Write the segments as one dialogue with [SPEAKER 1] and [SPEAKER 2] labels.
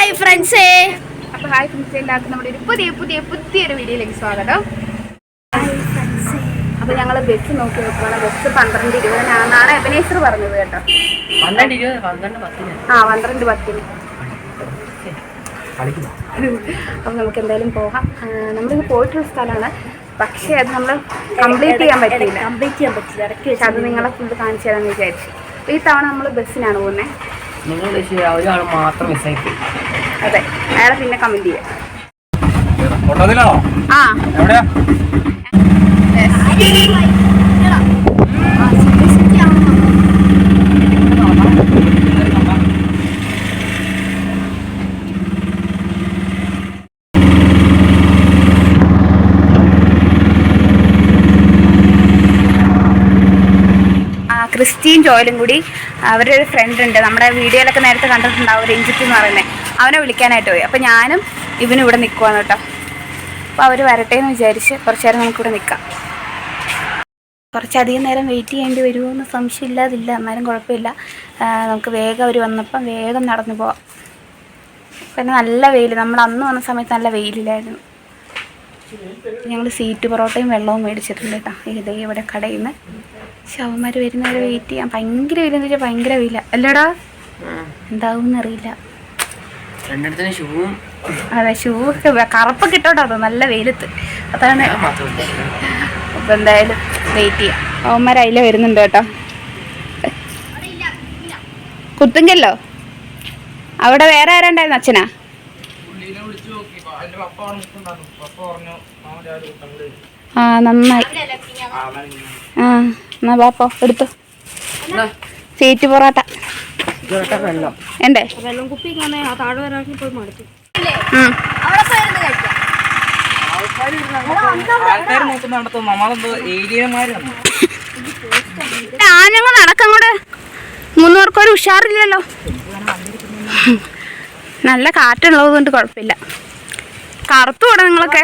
[SPEAKER 1] Hi ഫ്രണ്ട്സേ
[SPEAKER 2] അപ്പൊ hi friends എല്ലാവർക്കും നമ്മുടെ ഒരു പുതിയ പുതിയ പുതിയൊരു വീഡിയോയിലേക്ക് സ്വാഗതം. അപ്പൊ ഞങ്ങൾ ബസ് നോക്കി നോക്കുകയാണ് ബസ് പന്ത്രണ്ട് ഇരുപതിനാണെന്നാണ് എബനേശ്വർ പറഞ്ഞത് കേട്ടോ. ആ പന്ത്രണ്ട് പത്തിന്. അപ്പൊ നമുക്ക് എന്തായാലും പോകാം. നമ്മളിത് പോയിട്ടുള്ള സ്ഥലമാണ്. പക്ഷേ അത് നമ്മൾ കംപ്ലീറ്റ് ചെയ്യാൻ പറ്റില്ല
[SPEAKER 1] കംപ്ലീറ്റ് ചെയ്യാൻ പറ്റില്ല.
[SPEAKER 2] പക്ഷെ അത് നിങ്ങളെ ഫുള്ള് കാണിച്ചു തരാമെന്ന് വിചാരിച്ചു. ഈ തവണ നമ്മൾ ബസ്സിനാണ് പോകുന്നത്
[SPEAKER 3] നിങ്ങൾ ഒരാൾ മാത്രം മിസ്സായി പോയി.
[SPEAKER 2] അതെ അയാളെ പിന്നെ കമന്റ് ചെയ്യാം. ആ.
[SPEAKER 4] എവിടെയാ?
[SPEAKER 2] ക്രിസ്റ്റീൻ ജോയലും കൂടി അവരുടെ ഒരു ഫ്രണ്ട് ഉണ്ട്. നമ്മുടെ വീഡിയോയിലൊക്കെ നേരത്തെ കണ്ടിട്ടുണ്ടാവും. രഞ്ജിത്ത് എന്ന് പറയുന്നത് അവനെ വിളിക്കാനായിട്ട് പോയി. അപ്പോൾ ഞാനും ഇവനും ഇവിടെ നിൽക്കുവാണ് കേട്ടോ. അപ്പോൾ അവർ വരട്ടെ എന്ന് വിചാരിച്ച് കുറച്ച് നേരം നമുക്കിവിടെ നിൽക്കാം കുറച്ചധികം നേരം വെയിറ്റ് ചെയ്യേണ്ടി വരുമോ എന്ന് സംശയമില്ലാതില്ല. എന്നാലും കുഴപ്പമില്ല. നമുക്ക് വേഗം അവർ വന്നപ്പം വേഗം നടന്നു പോവാം. പിന്നെ നല്ല വെയിൽ നമ്മൾ അന്ന് വന്ന സമയത്ത് നല്ല വെയിലില്ലായിരുന്നു ഞങ്ങൾ സീറ്റ് പൊറോട്ടയും വെള്ളവും മേടിച്ചിട്ടുണ്ട് കേട്ടോ. ഇതേ ഇവിടെ കടയിൽ നിന്ന് ശവന്മാർ വരുന്നവരെ വെയിറ്റ് ചെയ്യാം. ഭയങ്കര വരുന്ന വെച്ചാൽ ഭയങ്കര വില അല്ലടാ. എന്താവും അറിയില്ല. അതെ ഷൂ ഒക്കെ കറുപ്പ് കിട്ടോട്ടോ അത് നല്ല വെയിലത്ത്. അതാണ്. അപ്പം എന്തായാലും വെയിറ്റ് ചെയ്യാം. അവന്മാർ അതിലെ വരുന്നുണ്ട് കേട്ടോ. കുത്തുങ്കല്ലോ? അവിടെ വേറെ ആരാണ്ടായിരുന്നു അച്ഛനാ? ആ നന്നായി. ആ. എന്നാ ബാപ്പോ എടുത്തു. സീറ്റ് പൊറോട്ട. എന്റെ
[SPEAKER 1] വെള്ളം. കുപ്പി താഴെ വരാക്കി പോയി മടുത്തു.
[SPEAKER 2] നടക്കങ്ങോട്ട് മൂന്നുപേർക്കൊരു ഉഷാറില്ലല്ലോ. നല്ല കാറ്റുള്ളത് കൊണ്ട് കുഴപ്പമില്ല. കറുത്തു കൂടെ നിങ്ങളൊക്കെ.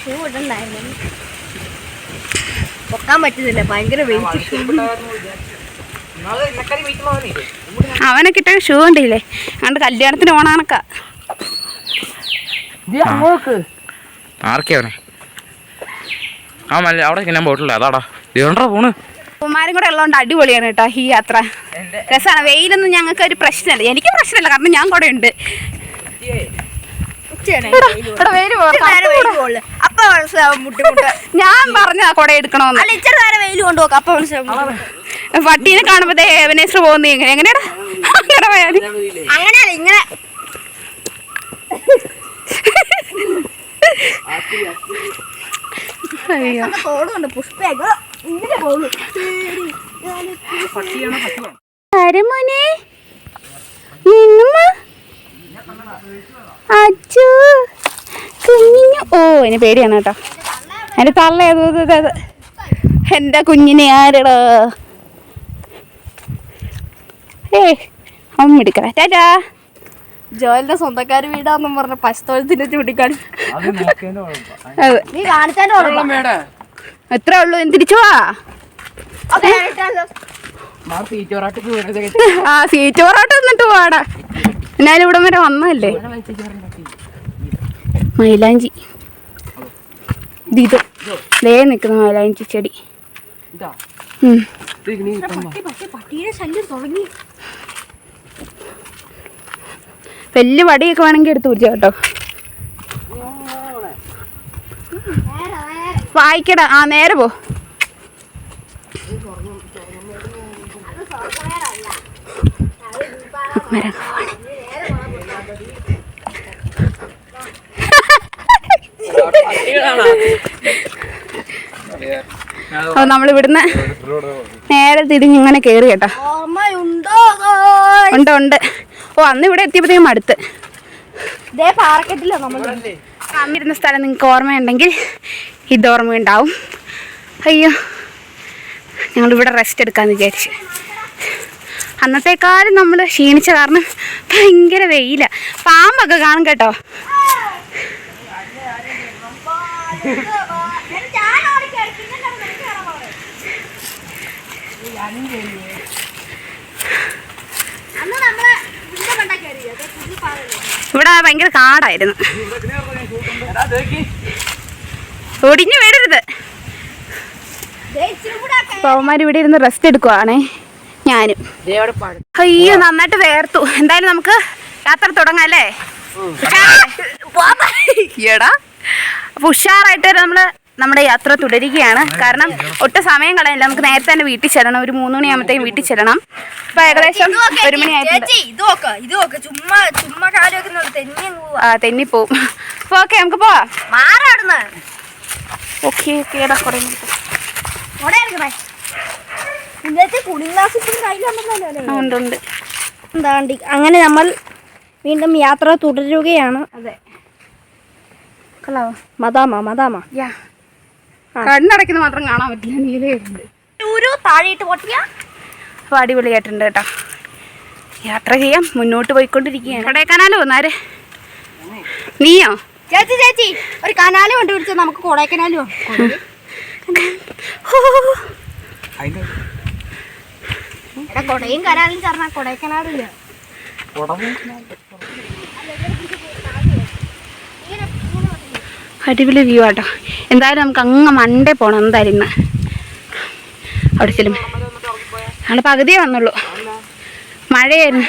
[SPEAKER 1] ഷൂ ഇടണ്ടായിരുന്നു. പൊക്കാൻ പറ്റുന്നില്ല ഭയങ്കര വെയിറ്റ്.
[SPEAKER 2] അവനെ കിട്ടിയ ഷൂ ഉണ്ടല്ലേ അങ്ങോട്ട് കല്യാണത്തിന് ഓണാണക്ക
[SPEAKER 4] ആർക്കവനെ ആ മല്ല അവിടെ ഞാൻ പോയിട്ടില്ല. അതാടാ. ഇതുകൊണ്ടാ പോണ്?
[SPEAKER 2] കുമാരും കൂടെ ഉള്ളതുകൊണ്ട് അടിപൊളിയാണ് കേട്ടോ ഈ യാത്ര. രസമാണ് വെയിലൊന്നും ഞങ്ങൾക്ക് ഒരു പ്രശ്നമല്ല. എനിക്ക് പ്രശ്നമല്ല. കാരണം ഞാൻ കൂടെ ഉണ്ട് ഇവിടെ വെയിൽ പോ- കറുത്ത് കൂടെ.
[SPEAKER 1] അപ്പൊ മനസ്സിലാവും മുട്ടിമുട്ട.
[SPEAKER 2] ഞാൻ പറഞ്ഞ കൊട എടുക്കണോന്ന്.
[SPEAKER 1] അല്ല ഇച്ചിരി നേരം വെയിൽ കൊണ്ടുപോക്കാം അപ്പൊ മനസ്സിലാവും
[SPEAKER 2] പട്ടീനെ കാണുമ്പോ പോകുന്ന എങ്ങനെ എങ്ങനെയാടാ? അങ്ങനെ
[SPEAKER 1] അങ്ങനെയല്ല ഇങ്ങനെ.
[SPEAKER 2] അയ്യോ.
[SPEAKER 1] പുഷ്പ ഇങ്ങനെ
[SPEAKER 2] അച്ചു കുഞ്ഞിഞ്ഞു ഓ എന്നെ പേടിയാണ് കേട്ടോ. എന്റെ തള്ള ഏതോ. എന്റെ കുഞ്ഞിനെ ആരടാ. ഏ അമ്മ എടുക്കറ ടാറ്റാ.
[SPEAKER 1] ജോലിന്റെ സ്വന്തക്കാര് വീടാന്നും പറഞ്ഞ പശുത്തോളത്തിന്റെ ചൂണ്ടിക്കാണി
[SPEAKER 4] അത് നോക്കിയതിന്റെ
[SPEAKER 2] അത്
[SPEAKER 1] നീ കാണിച്ചാൻ ഓർമ്മ
[SPEAKER 2] എത്ര ഉള്ളു? തിരിച്ചു ആ സീറ്റ് പൊറോട്ട എന്നിട്ട് പോവാടാ എന്നാലും ഇവിടം വരെ വന്നല്ലേ മൈലാഞ്ചി. ഇത് ദേ നിൽക്കുന്ന മൈലാഞ്ചി ചെടി. വലിയ വടിയൊക്കെ വേണമെങ്കിൽ എടുത്ത് പിടിച്ച കേട്ടോ. വായിക്കടാ. ആ നേരെ പോ. മരം. അപ്പൊ നമ്മളിവിടുന്ന് നേരെ തിരിഞ്ഞ് ഇങ്ങനെ കേറി കേട്ടോ. ഉണ്ട് ഉണ്ട്. ഓ അന്ന് ഇവിടെ എത്തിയപ്പോഴത്തേക്കും അടുത്ത്. അന്നിരുന്ന സ്ഥലം നിങ്ങൾക്ക് ഓർമ്മയുണ്ടെങ്കിൽ ഇത് ഓർമ്മയുണ്ടാവും. അയ്യോ ഞങ്ങളിവിടെ റെസ്റ്റ് എടുക്കാമെന്ന് വിചാരിച്ച്. അന്നത്തെക്കാളും നമ്മൾ ക്ഷീണിച്ച കാരണം ഭയങ്കര വെയില. പാമ്പൊക്കെ കാണും കേട്ടോ. ഇവിടെ ഭയങ്കര കാടായിരുന്നു. ഒടിഞ്ഞു വരരുത് പൗമാർ ഇവിടെ ഇരുന്ന് റെസ്റ്റ് എടുക്കുവാണേ ഞാനും. അയ്യോ നന്നായിട്ട് വേർത്തു. എന്തായാലും നമുക്ക് യാത്ര തുടങ്ങാം അല്ലേ? എടാ അപ്പൊ ഉഷാറായിട്ട് നമ്മൾ നമ്മുടെ യാത്ര തുടരുകയാണ്. കാരണം ഒട്ടും സമയം കളയില്ല നമുക്ക് നേരത്തെ തന്നെ വീട്ടിൽ ചെല്ലണം. ഒരു മൂന്ന് മണിയാകുമ്പോഴത്തേക്കും വീട്ടിൽ ചെല്ലണം. അപ്പൊ ഏകദേശം ഒരു
[SPEAKER 1] മണിയായിട്ട് തെന്നി പോവും.
[SPEAKER 2] അപ്പൊ ഓക്കെ നമുക്ക് പോവാം. Okay okay. ഉണ്ട് ഉണ്ട്.
[SPEAKER 1] അങ്ങനെ നമ്മൾ വീണ്ടും യാത്ര തുടരുകയാണ്.
[SPEAKER 2] അതെ.
[SPEAKER 1] മദാമ മദാമ.
[SPEAKER 2] യാ. കണ്ണടയ്ക്കുന്നത് മാത്രം കാണാൻ പറ്റില്ല നീലയുണ്ട്
[SPEAKER 1] ഒരു താഴെയിട്ട് പൊട്ടിയ?
[SPEAKER 2] അപ്പോൾ അടിപൊളിയായിട്ടുണ്ട് കേട്ടോ. യാത്ര ചെയ്യാം മുന്നോട്ട് പോയിക്കൊണ്ടിരിക്കുകയാണ്. കൊടൈക്കനാലോ ഒന്നാര് നീയോ?
[SPEAKER 1] ചേച്ചി ചേച്ചി ഒരു കനാല് കണ്ടുപിടിച്ച് നമുക്ക് കൊടൈക്കനാലും എടാ കൊടയും കനാലും ചേർന്നാ കൊടൈക്കനാലില്ല.
[SPEAKER 2] അടിപൊളി വ്യൂ ആട്ടോ. എന്തായാലും നമുക്ക് അങ്ങ് മണ്ടേ പോകണം എന്തായാലും ഇന്ന്. അവിടെ ചെല്ലും. അവിടെ പകുതിയേ വന്നുള്ളൂ. മഴയായിരുന്നു.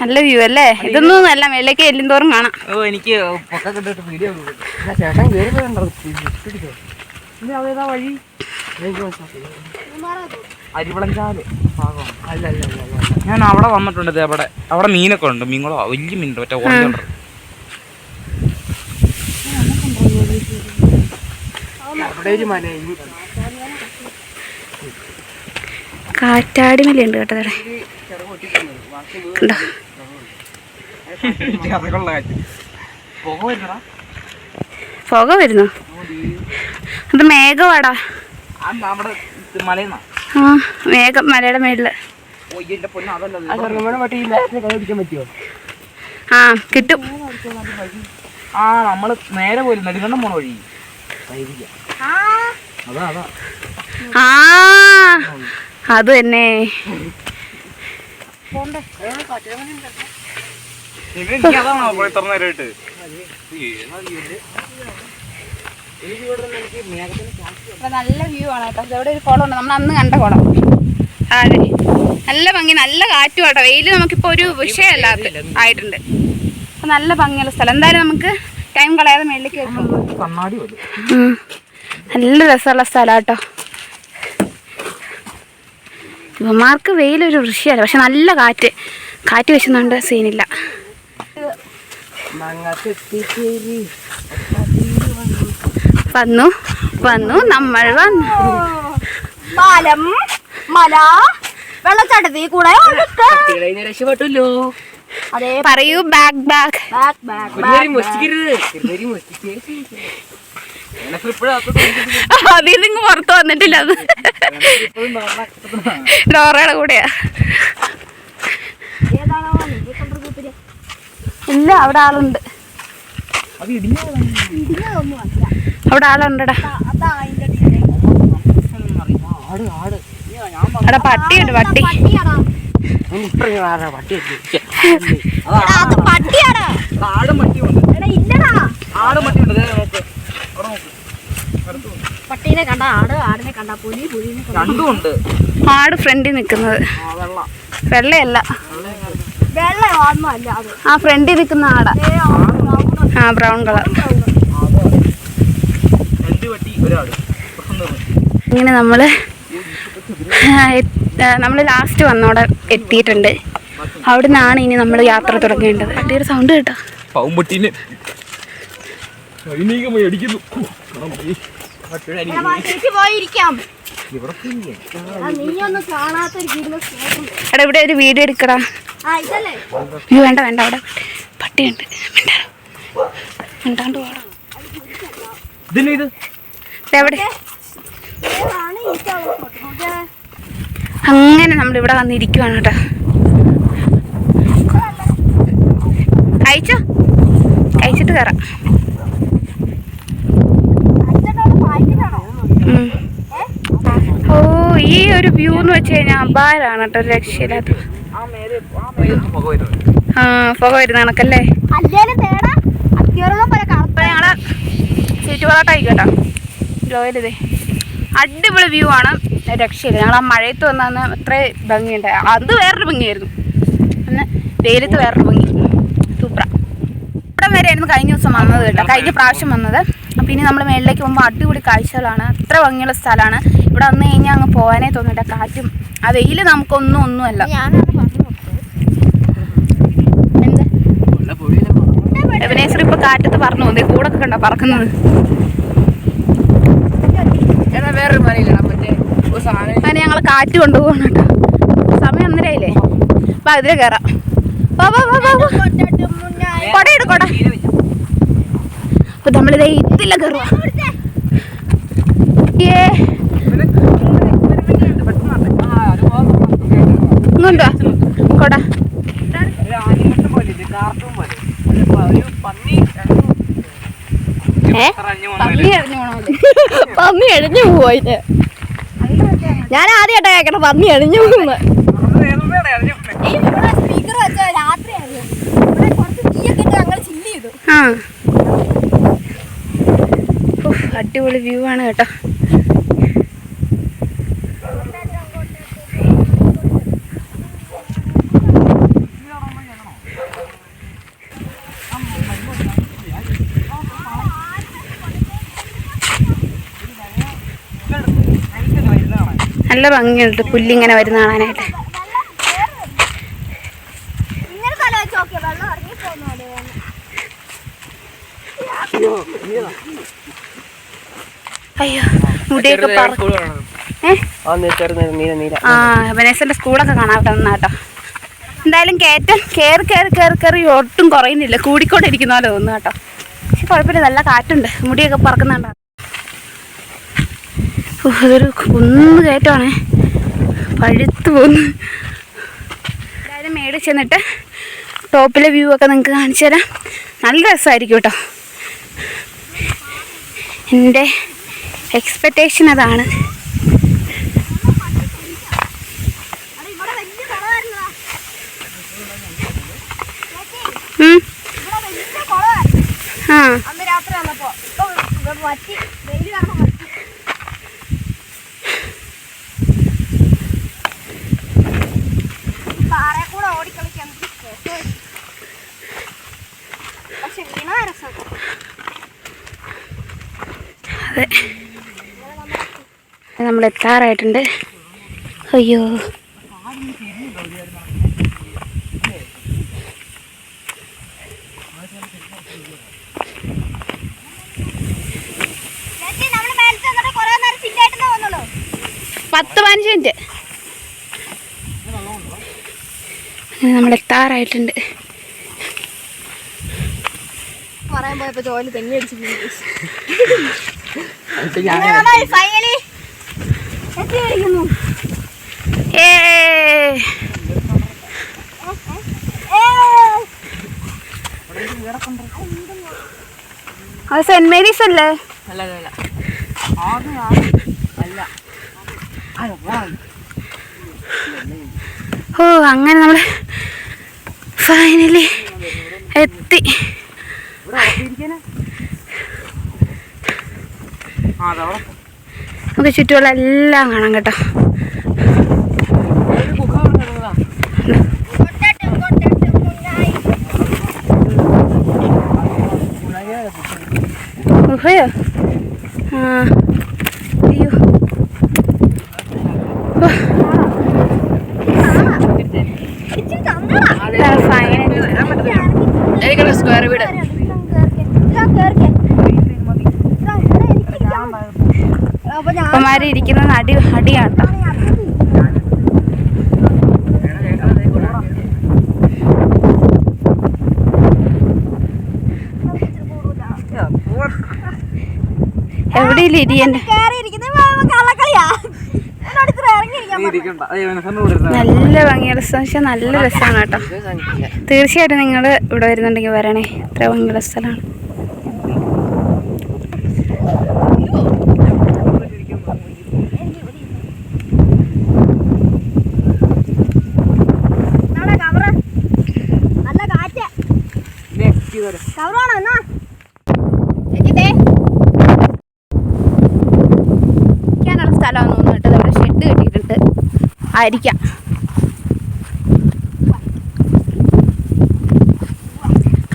[SPEAKER 2] നല്ല വ്യൂ അല്ലേ? ഇതൊന്നും അല്ല മേലേക്ക് എല്ലും തോറും കാണാം.
[SPEAKER 3] ഓ എനിക്ക് പൊക്ക കണ്ടിട്ട് വീഡിയോ ചേട്ടൻ കയറി പോയണ്ടോ അതേതാ വഴി? അരിവിളഞ്ചാൽ ഭാഗം. അല്ല അല്ല അല്ല അല്ല
[SPEAKER 4] ഞാൻ അവിടെ വന്നിട്ടുണ്ട് ദേ അവിടെ. അവിടെ മീനൊക്കെ ഉണ്ട്. മീനുകളോ വലിയ മീനുണ്ട്. മറ്റേ ഓറഞ്ച്
[SPEAKER 3] മല
[SPEAKER 2] കാറ്റാടി മലയുണ്ട് കേട്ടോ കണ്ടോ?
[SPEAKER 3] പുക
[SPEAKER 2] വരുന്നു? അത് മേഘവാടാ.
[SPEAKER 4] ആ നമ്മുടെ മലയെന്നാ.
[SPEAKER 2] ആ മേഘം മലയുടെ
[SPEAKER 4] മേളിൽ.
[SPEAKER 3] ആ
[SPEAKER 2] കിട്ടും.
[SPEAKER 4] ആ നമ്മൾ നേരെ പോണ വഴി. അതാ അതാ.
[SPEAKER 2] ആ അത് തന്നെ.
[SPEAKER 4] എനിക്ക് അതാണോ പോയി തുറന്നു നേരമായിട്ട്
[SPEAKER 2] അപ്പൊ നല്ല വ്യൂ ആണ് കേട്ടോ. ഇവിടെ ഒരു കുളം ഉണ്ട്. നമ്മൾ അന്ന് കണ്ട കുളം. അതെ നല്ല ഭംഗി നല്ല കാറ്റും കേട്ടോ വെയിൽ നമുക്കിപ്പോ ഒരു വിഷയമല്ലാത്ത ആയിട്ടുണ്ട്. അപ്പം നല്ല ഭംഗിയുള്ള സ്ഥലം. എന്തായാലും നമുക്ക് ടൈം കളയാതെ മേളിലേക്ക് നല്ല രസമുള്ള സ്ഥലം കേട്ടോ ഇവന്മാർക്ക് വെയിലൊരു വൃഷിയല്ല പക്ഷെ നല്ല കാറ്റ്. കാറ്റ് വെച്ചുന്നുണ്ട് സീനില്ല വന്നു. വന്നു. നമ്മൾ വന്നു.
[SPEAKER 1] പാലം മല വെള്ളച്ചാട്ടത്തിൽ കൂടെ.
[SPEAKER 3] രക്ഷപ്പെട്ടല്ലോ.
[SPEAKER 1] അതെ
[SPEAKER 2] പറയൂ
[SPEAKER 1] ബാക്ക് ബാക്ക്
[SPEAKER 2] അതിൽ നിന്ന് പുറത്ത് വന്നിട്ടില്ല അത്. ഡോറയുടെ കൂടെയാ. ഇല്ല അവിടെ ആളുണ്ട്.
[SPEAKER 4] അത് ഇടിഞ്ഞ
[SPEAKER 1] ഇടിഞ്ഞ
[SPEAKER 2] അവിടെ ആളുണ്ടടാ.
[SPEAKER 1] അതാ അതിന്റെ ഡിസൈൻ.
[SPEAKER 3] ആട് ആട്
[SPEAKER 2] അവിടെ പട്ടിയുണ്ട് പട്ടി.
[SPEAKER 4] ആടും മട്ടിയുണ്ട്
[SPEAKER 1] എടാ ഇല്ലടാ
[SPEAKER 4] ആടും മട്ടിയുണ്ട് നോക്ക് അവിടെ നോക്ക്
[SPEAKER 1] പട്ടീനെ കണ്ട ആട് ആടിനെ കണ്ട പുലി പുലിനെ കണ്ട
[SPEAKER 4] രണ്ടും
[SPEAKER 2] ആട് ഫ്രണ്ടിൽ നിൽക്കുന്നത്.
[SPEAKER 4] വെള്ള.
[SPEAKER 2] വെള്ളയല്ല.
[SPEAKER 1] വെള്ള
[SPEAKER 2] ആ ഫ്രണ്ടിൽ നിൽക്കുന്ന ആടാ.
[SPEAKER 1] ആ,
[SPEAKER 2] ബ്രൗൺ കളർ. ഇങ്ങനെ നമ്മൾ നമ്മൾ ലാസ്റ്റ് വന്നവിടെ എത്തിയിട്ടുണ്ട്. അവിടെ നിന്നാണ് ഇനി നമ്മൾ യാത്ര തുടങ്ങേണ്ടത്. പട്ടിയുടെ സൗണ്ട് കേട്ടോ.
[SPEAKER 4] പാവുംപട്ടീനെ. അടിക്കുന്നു.
[SPEAKER 1] എടാ,
[SPEAKER 2] ഇവിടെ ഒരു വീഡിയോ എടുക്കടാ.
[SPEAKER 1] ആ ഇതല്ലേ?
[SPEAKER 2] അയ്യോ വേണ്ട വേണ്ട അവിടെ പട്ടിയുണ്ട്. മിണ്ടാണ്ട് പോടാ.
[SPEAKER 4] ഇതിന് ഇത്?
[SPEAKER 2] എവിടെ. അങ്ങനെ നമ്മൾ ഇവിടെ വന്നിരിക്കുവാണ് കേട്ടോ. കഴിച്ചോ? കഴിച്ചിട്ട് കയറാം ഓ. ഈ ഒരു വ്യൂ എന്ന് വെച്ച് കഴിഞ്ഞാൽ അപാരാണ് കേട്ടോ രക്ഷയില്ലാത്ത.
[SPEAKER 3] ആ പുക
[SPEAKER 2] വരുന്ന കണക്കല്ലേ? ഞങ്ങളെ സ്വീറ്റ് ജോയിലിതേ അടിപൊളി വ്യൂ ആണ്. രക്ഷയില്ല. ഞങ്ങൾ ആ മഴയത്ത് വന്നാന്ന് അത്ര ഭംഗിയുണ്ട്. അത് വേറൊരു ഭംഗിയായിരുന്നു. അന്ന് വെയിലത്ത് വേറൊരു ഭംഗി. സൂപ്പറ ഇവിടം വരെയായിരുന്നു കഴിഞ്ഞ ദിവസം വന്നത് കേട്ടോ. കഴിഞ്ഞ പ്രാവശ്യം വന്നത്. അപ്പം ഇനി നമ്മൾ മേളിലേക്ക് പോകുമ്പോൾ അടിപൊളി കാഴ്ചകളാണ്. അത്ര ഭംഗിയുള്ള സ്ഥലമാണ്. ഇവിടെ വന്നു കഴിഞ്ഞാൽ അങ്ങ് പോകാനേ തോന്നില്ല. കാറ്റും ആ വെയിൽ നമുക്കൊന്നും ഒന്നുമല്ല. എന്ത്?
[SPEAKER 3] നല്ല പൊടിയില്ല
[SPEAKER 2] എവനേശ്വർ ഇപ്പൊ കാറ്റത്ത് പറഞ്ഞു തോന്നി കൂടൊക്കെ കണ്ടോ പറക്കുന്നത്?
[SPEAKER 3] വേറൊരു മലയില്ലടാ മറ്റേ സാധനം.
[SPEAKER 2] അങ്ങനെ ഞങ്ങൾ കാറ്റ് കൊണ്ടുപോകണം കേട്ടോ. സമയം ഒന്നരയില്ലേ അപ്പൊ അതിലെ കയറാം കൊട. അപ്പൊ നമ്മളിത് ഇതില്ല കയറുക ഏ? ഇങ്ങോട്ട്. കൊട.
[SPEAKER 3] കാർട്ടൂൺ പോലെ. ഒരു പന്നി
[SPEAKER 2] പന്നി
[SPEAKER 1] എഴിഞ്ഞു പോയിട്ട് ഞാൻ ആദ്യമായിട്ടാ കേക്കണ പന്നി എഴിഞ്ഞു
[SPEAKER 2] പോകുന്നു അടിപൊളി വ്യൂ ആണ് കേട്ടോ. നല്ല ഭംഗിയുണ്ട്. പുല്ലിങ്ങനെ വരുന്ന കാണാനായിട്ട്.
[SPEAKER 1] തല വെച്ച് നോക്കിയ വെള്ളം ഇറങ്ങി പോകുന്ന പോലെ
[SPEAKER 2] അയ്യോ മുടിയൊക്കെ പറ ഏ?
[SPEAKER 3] ആ ചെറുത് നീല നീല
[SPEAKER 2] ആ വെനേസിന്റെ സ്കൂളൊക്കെ കാണാൻ കേട്ടോ എന്തായാലും കയറ്റം കയറി കയറി കയറി കയറി ഒട്ടും കുറയുന്നില്ല. കൂടിക്കൊണ്ടിരിക്കുന്ന പോലെ തോന്നുന്നു കേട്ടോ പക്ഷെ കുഴപ്പമില്ല നല്ല കാറ്റുണ്ട്. മുടിയൊക്കെ പറക്കുന്നുണ്ടോ. അതൊരു കുന്ന് കയറ്റമാണേ. പഴുത്ത് പോകുന്നു എല്ലാവരും മേളിൽ ചെന്നിട്ട് ടോപ്പിലെ വ്യൂ ഒക്കെ നിങ്ങൾക്ക് കാണിച്ചു തരാം. നല്ല രസമായിരിക്കും കേട്ടോ. എന്റെ എക്സ്പെക്റ്റേഷൻ അതാണ്.
[SPEAKER 1] അത് ഇവിടെ വലിയ കുളമായിരുന്നതാ
[SPEAKER 2] ഉം.
[SPEAKER 1] ഇവിടെ വലിയ കുളമായിരുന്നു
[SPEAKER 2] ആ
[SPEAKER 1] അന്ന് രാത്രി വന്നപ്പോ ഇപ്പൊ ഇവിടെ വറ്റി വെയിൽ കാരണം വറ്റി പാറയെ കൂടെ ഓടിക്കളിക്കാൻ. പക്ഷെ വീണ രസം
[SPEAKER 2] അതെ. നമ്മൾ എത്താറായിട്ടുണ്ട്. അയ്യോ. പത്ത് പതിനഞ്ച് മിനിറ്റ്. നമ്മൾ എത്താറായിട്ടുണ്ട്.
[SPEAKER 1] പറയാൻ പോയപ്പോ ജോലി തെങ്ങി എത്തിയിരിക്കുന്നു
[SPEAKER 2] ഏ. അത് സെന്റ് മേരീസ് അല്ലേ?
[SPEAKER 3] അല്ല അല്ല അല്ല അത് ആ അല്ല അല്ല വാ.
[SPEAKER 2] ഓ അങ്ങനെ നമ്മൾ ഫൈനലി എത്തി. നമുക്ക് ചുറ്റുമുള്ള എല്ലാം കാണാം കേട്ടോ. ഗുഹയോ? ആ അയ്യോ.
[SPEAKER 3] എനിക്കൊരു സ്ക്വയർ വീട്.
[SPEAKER 1] അപ്പൊ ഞാൻ
[SPEAKER 2] അപ്പന്മാര് ഇരിക്കുന്നത് അടി അടിയാട്ടോ എവിടെയില്ല നല്ല ഭംഗിയുള്ള സംശയം പക്ഷെ നല്ല രസമാണ് കേട്ടോ. തീർച്ചയായിട്ടും നിങ്ങൾ ഇവിടെ വരുന്നുണ്ടെങ്കിൽ വരണേ. അത്ര ഭംഗിയുള്ള സ്ഥലമാണ്. സ്ഥലമാണ് തോന്നിട്ട് ഷെഡ് കെട്ടിയിട്ടുണ്ട്. ആയിരിക്കാം.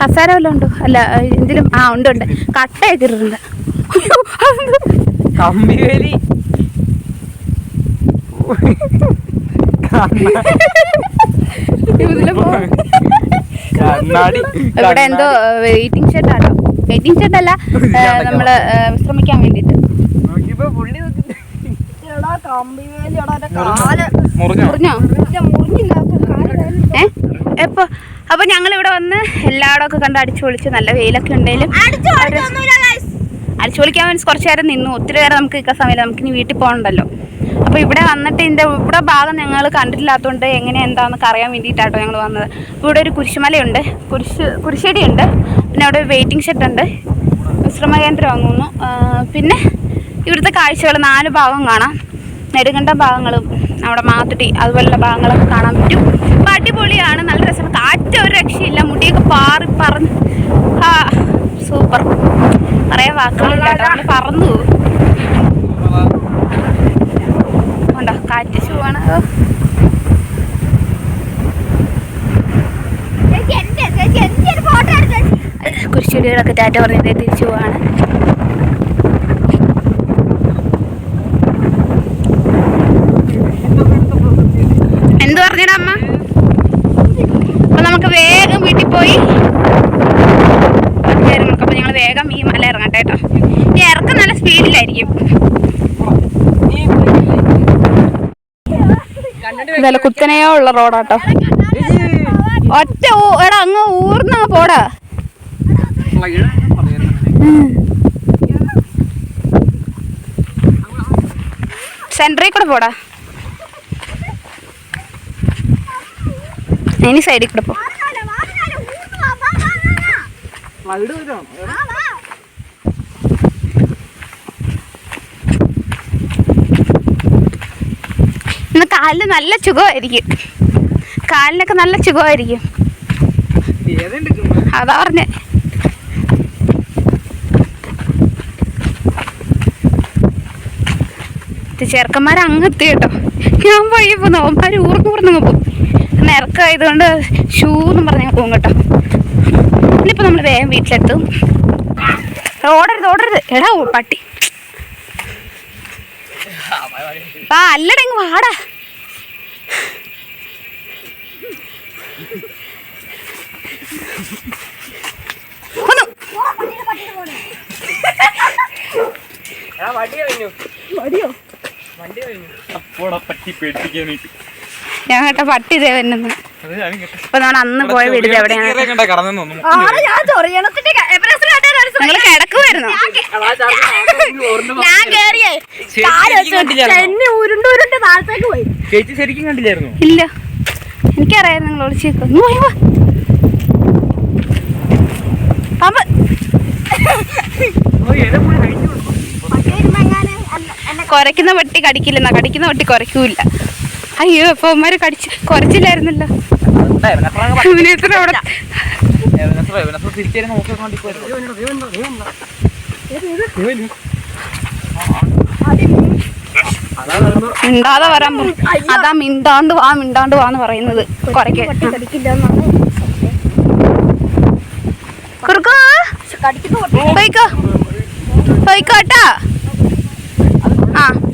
[SPEAKER 2] കസാര വല്ലതും ഉണ്ടോ അല്ല എന്തിനും ആ ഉണ്ട് ഉണ്ട്. കട്ടയൊക്കെ ഇട്ടിട്ടുണ്ട്?
[SPEAKER 3] കമ്പിവേലി.
[SPEAKER 2] ഇവിടെ എന്തോ വെയിറ്റിംഗ് ഷെഡ് ആണോ? വെയിറ്റിംഗ് ഷെഡ് അല്ല നമ്മൾ വിശ്രമിക്കാൻ വേണ്ടിട്ട്.
[SPEAKER 4] മുറിഞ്ഞോ?
[SPEAKER 1] മുറിഞ്ഞില്ല.
[SPEAKER 2] ഏ? എപ്പോ? അപ്പൊ ഞങ്ങൾ ഇവിടെ വന്ന് എല്ലായിടം ഒക്കെ കണ്ട് അടിച്ചു പൊളിച്ച്. നല്ല വെയിലൊക്കെ ഉണ്ടെങ്കിലും
[SPEAKER 1] അടിച്ചു
[SPEAKER 2] പൊളിക്കാൻ മീൻസ് കുറച്ച് നേരം നിന്നു. ഒത്തിരി നേരം നമുക്ക് നിൽക്കാൻ സമയമില്ല. നമുക്ക് ഇനി വീട്ടിൽ പോകണ്ടല്ലോ അപ്പോൾ ഇവിടെ വന്നിട്ട് ഇതിന്റെ ഇവിടെ ഭാഗം ഞങ്ങൾ കണ്ടിട്ടില്ലാത്തതുകൊണ്ട് എങ്ങനെ എന്താണെന്നൊക്കെ അറിയാൻ വേണ്ടിയിട്ടാട്ടോ ഞങ്ങൾ വന്നത്. അപ്പോൾ ഇവിടെ ഒരു കുരിശുമലയുണ്ട്. കുരിശ് കുരിശടിയുണ്ട്. പിന്നെ അവിടെ ഒരു വെയിറ്റിംഗ് ഷെഡ് ഉണ്ട്. വിശ്രമ കേന്ദ്രം വാങ്ങുന്നു പിന്നെ ഇവിടുത്തെ കാഴ്ചകൾ നാല് ഭാഗം കാണാം. നെടുങ്കണ്ട ഭാഗങ്ങളും നമ്മുടെ മാത്തുട്ടി അതുപോലുള്ള ഭാഗങ്ങളൊക്കെ കാണാൻ പറ്റും. അപ്പോൾ അടിപൊളിയാണ്. നല്ല കാറ്റ് ഒരു രക്ഷയില്ല മുടിയൊക്കെ പാറി പറന്ന്. ആ സൂപ്പർ. പറയാൻ വാക്കുകളില്ല കേട്ടോ. പറന്നു ഉണ്ടോ? കാറ്റ് ഷൂവാണ്. കുരിശുടികളൊക്കെ ടാറ്റ പറഞ്ഞത് തിരിച്ചു പോവാണ് എന്ത് പറഞ്ഞടാ അമ്മ അപ്പൊ നമുക്ക് പോയി. അപ്പൊ ഞങ്ങൾ വേഗം ഈ മല ഇറങ്ങട്ടെ കേട്ടോ. ഈ ഇറക്കം നല്ല സ്പീഡിലായിരിക്കും. നല്ല കുത്തനെയോ ഉള്ള റോഡാട്ടോ ഒറ്റ എടാ അങ്ങ് ഊർന്ന പോടാ. സെന്ററിൽ കൂടെ പോടാ. ഇനി സൈഡിൽ കൂടെ പോ
[SPEAKER 1] വാങ്ങാലോ, വാങ്ങാലോ, ഊന്ന് വാ, വാ, വാ, വാ, വാ.
[SPEAKER 3] സ്ലൈഡ് വരാം.
[SPEAKER 2] ഇന്ന് കാലിന് നല്ല സുഖമായിരിക്കും കാലിനൊക്കെ നല്ല സുഖമായിരിക്കും അതാ പറഞ്ഞേ. ചെറുക്കന്മാർ അങ്ങ് എത്തി കേട്ടോ. ഞാൻ പോയപ്പോ നോമ്പാർ ഊർന്ന് ഊർന്നങ്ങ് പോകും. നിരക്കായതുകൊണ്ട് ഷൂന്നും ഷൂ എന്ന് പോകും കേട്ടോ. ഇനിയിപ്പോ നമ്മൾ വേഗം വീട്ടിലെത്തും. ഓടരുത് ഓടരുത്. എടാ പട്ടി. ആ അല്ലടങ്ങ് വാടാ. ഞാൻ കേട്ട പട്ടി ഇതേ
[SPEAKER 4] കേട്ടോ.
[SPEAKER 2] അപ്പൊ നമ്മൾ അന്ന് പോയ വീട് ഇത് എവിടെയാണ്?
[SPEAKER 1] ചൊറിയണത്തിന്റെ എവറസ്റ്റ്
[SPEAKER 2] കിടക്കുമായിരുന്നു
[SPEAKER 1] ഞാൻ കേറിയേ. ഉരുണ്ട് ഉരുണ്ട് താഴത്തേക്ക് പോയി.
[SPEAKER 3] ചേച്ചി ശരിക്കും കണ്ടില്ലായിരുന്നു?
[SPEAKER 2] ഇല്ല. എനിക്കറിയാം നിങ്ങൾ ഒളിച്ചേക്കും പാമ്പ്. കുരയ്ക്കുന്ന പട്ടി കടിക്കില്ലെന്നാ. കടിക്കുന്ന വെട്ടി കൊരക്കൂല അയ്യോ അപ്പൊ കടിച്ചു കടിച്ച് കുരച്ചില്ലായിരുന്നല്ലോ. ഇവന് എത്ര അവിടെ
[SPEAKER 3] തിരിച്ചു
[SPEAKER 2] മിണ്ടാതെ വരാൻ പോ. അതാ മിണ്ടാണ്ട് വാ മിണ്ടാണ്ട് വാന്ന് പറയുന്നത്.
[SPEAKER 1] എന്നാണ്
[SPEAKER 2] കുറുക്കോ? പോയിക്കോ. പോയിക്കോട്ടാ. ആ.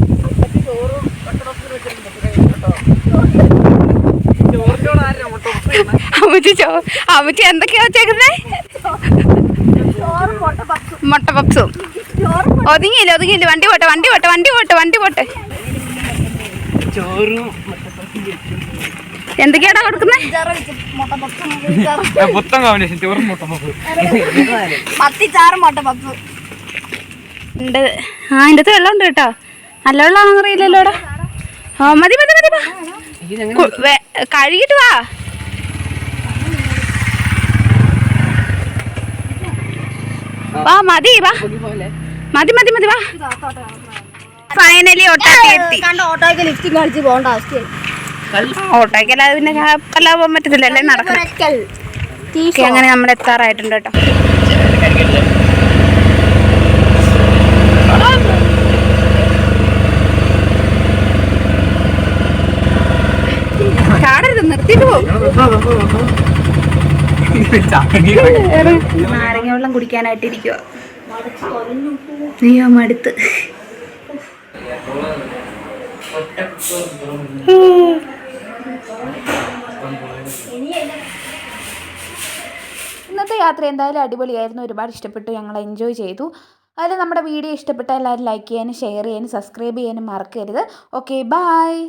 [SPEAKER 2] അമ്മച്ചി ചോ അമ്മച്ചി എന്തൊക്കെയാ വെച്ചേക്കുന്നേ? മുട്ട പപ്സും. ഒതുങ്ങിയില്ല ഒതുങ്ങിയില്ല? വണ്ടി പോട്ടെ വണ്ടി പോട്ടെ വണ്ടി പോട്ടെ വണ്ടി പോട്ടെ.
[SPEAKER 3] ചോറും
[SPEAKER 2] എന്തൊക്കെയാടാ കൊടുക്കുന്നേ?
[SPEAKER 1] ചാറ് മുട്ട
[SPEAKER 4] കോമ്പിനേഷൻ ചോറും
[SPEAKER 2] ഉണ്ട്. ആ അതിന്റെ അകത്ത് വെള്ളം ഉണ്ട് കേട്ടോ. നല്ല വെള്ളമാണെന്ന് അറിയില്ലല്ലോടാ ആ മതി മതി മതി കഴുകിട്ട് വാ. വാ മതി വാ. മതി മതി മതി വാ. ഫൈനലി എത്തി.
[SPEAKER 1] ലിഫ്റ്റും പോകേണ്ട അവസ്ഥയായി
[SPEAKER 2] അല്ലാതെ പിന്നെ കപ്പല പോകാൻ നടക്കണം
[SPEAKER 1] ഒരക്കൽ.
[SPEAKER 2] ഓക്കെ അങ്ങനെ നമ്മൾ എത്താറായിട്ടുണ്ട് കേട്ടോ. നാരങ്ങ വെള്ളം കുടിക്കാനായിട്ട് ഇരിക്കുക അയ്യോ മടുത്ത്. ഇന്നത്തെ യാത്ര എന്തായാലും അടിപൊളിയായിരുന്നു. ഒരുപാട് ഇഷ്ടപ്പെട്ടു. ഞങ്ങൾ എൻജോയ് ചെയ്തു. അതിൽ നമ്മുടെ വീഡിയോ ഇഷ്ടപ്പെട്ട എല്ലാവരും ലൈക്ക് ചെയ്യാനും ഷെയർ ചെയ്യാനും സബ്സ്ക്രൈബ് ചെയ്യാനും മറക്കരുത്. Okay bye